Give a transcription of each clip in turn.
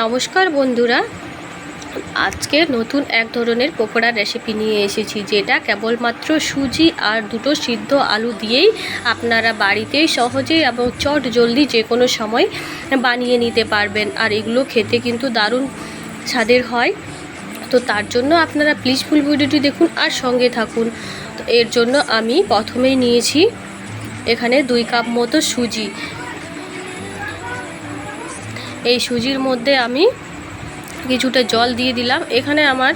নমস্কার বন্ধুরা। আজকে নতুন এক ধরনের পকোড়ার রেসিপি নিয়ে এসেছি, যেটা কেবলমাত্র সুজি আর দুটো সিদ্ধ আলু দিয়েই আপনারা বাড়িতেই সহজেই এবং চট জলদি যে কোনো সময় বানিয়ে নিতে পারবেন। আর এগুলো খেতে কিন্তু দারুণ স্বাদের হয়। তো তার জন্য আপনারা প্লিজ ফুল ভিডিওটি দেখুন আর সঙ্গে থাকুন। তো এর জন্য আমি প্রথমেই নিয়েছি এখানে দুই কাপ মতো সুজি। এই সুজির মধ্যে আমি কিছুটা জল দিয়ে দিলাম। এখানে আমার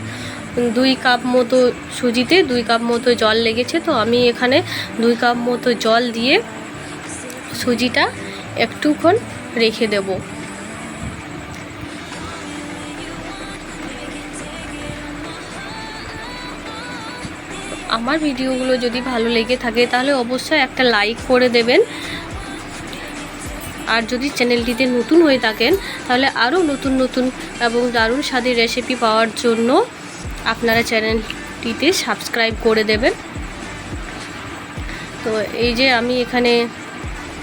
দুই কাপ মতো সুজিতে দুই কাপ মতো জল লেগেছে। তো আমি এখানে দুই কাপ মতো জল দিয়ে সুজিটা একটুক্ষণ রেখে দেব। আমার ভিডিওগুলো যদি ভালো লেগে থাকে, তাহলে অবশ্যই একটা লাইক করে দেবেন। আর যদি চ্যানেলটিতে নতুন হয়ে থাকেন, তাহলে আরও নতুন নতুন এবং দারুণ স্বাদের রেসিপি পাওয়ার জন্য আপনারা চ্যানেলটিতে সাবস্ক্রাইব করে দেবেন। তো এই যে আমি এখানে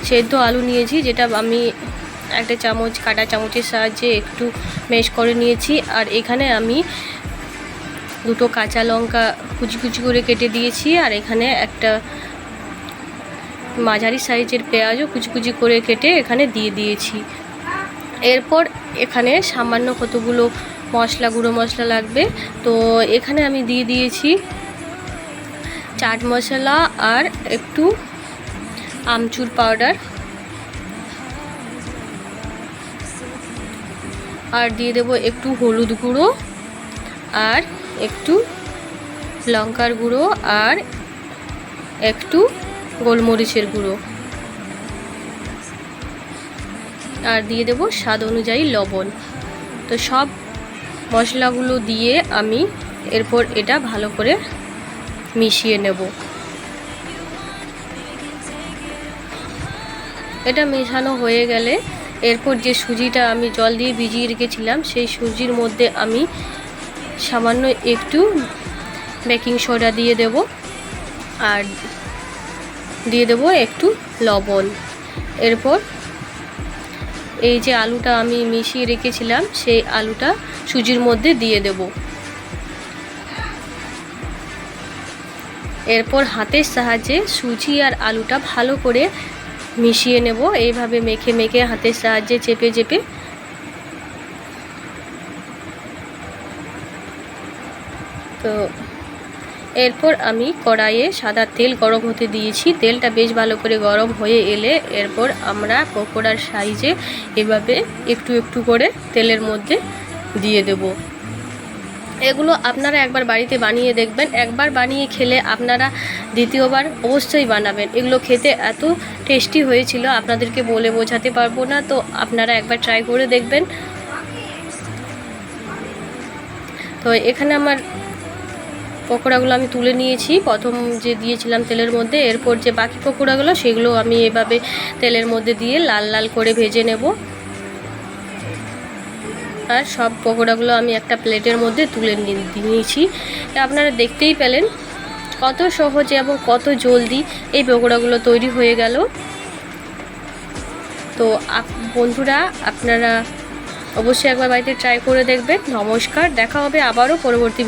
সেদ্ধ আলু নিয়েছি, যেটা আমি একটা চামচ, কাটা চামচের সাহায্যে একটু মেশ করে নিয়েছি। আর এখানে আমি দুটো কাঁচা লঙ্কা কুচি কুচি করে কেটে দিয়েছি। আর এখানে একটা মাঝারি সাইজের পেঁয়াজও কুচি করে কেটে এখানে দিয়ে দিয়েছি। এরপর এখানে সামান্য কতগুলো মশলা, গুঁড়ো মশলা লাগবে। তো এখানে আমি দিয়ে দিয়েছি চাট মশলা আর একটু আমচুর পাউডার। আর দিয়ে দেব একটু হলুদ গুঁড়ো আর একটু লঙ্কার গুঁড়ো আর একটু গোলমরিচের গুঁড়ো। আর দিয়ে দেব স্বাদ অনুযায়ী লবণ। তো সব মশলাগুলো দিয়ে আমি এরপর এটা ভালো করে মিশিয়ে নেব। এটা মেশানো হয়ে গেলে এরপর যে সুজিটা আমি জল দিয়ে ভিজিয়ে রেখেছিলাম, সেই সুজির মধ্যে আমি সামান্য একটু বেকিং সোডা দিয়ে দেব। আর দিয়ে দেব একটু লবণ। এরপর এই যে আলুটা আমি মিশিয়ে রেখেছিলাম, সেই আলুটা সুজির মধ্যে দিয়ে দেব। এরপর হাতের সাহায্যে সুজি আর আলুটা ভালো করে মিশিয়ে নেব। এইভাবে মেখে মেখে হাতের সাহায্যে চেপে চেপে তো এরপর আমি কড়াইয়ে সাদা তেল গরম হতে দিয়েছি। তেলটা বেশ ভালো করে গরম হয়ে এলে এরপর আমরা পকোড়ার সাইজে এভাবে একটু একটু করে তেলের মধ্যে দিয়ে দেব। এগুলো আপনারা একবার বাড়িতে বানিয়ে দেখবেন। একবার বানিয়ে খেলে আপনারা দ্বিতীয়বার অবশ্যই বানাবেন। এগুলো খেতে এত টেস্টি হয়েছিল, আপনাদেরকে বলে বোঝাতে পারব না। তো আপনারা একবার ট্রাই করে দেখবেন। তো এখানে আমার পকোড়াগুলো আমি তুলে নিয়েছি। প্রথম যে দিয়েছিলাম তেলের মধ্যে, এরপর যে বাকি পকোড়াগুলো, সেগুলো আমি এভাবে তেলের মধ্যে দিয়ে লাল লাল করে ভেজে নেব। আর সব পকোড়াগুলো আমি একটা প্লেটের মধ্যে তুলে নিয়েছি। আপনারা দেখতেই পেলেন কত সহজে এবং কত জলদি এই পকোড়াগুলো তৈরি হয়ে গেল। তো বন্ধুরা, আপনারা অবশ্যই একবার বাড়িতে ট্রাই করে দেখবেন। নমস্কার, দেখা হবে আবারও পরবর্তী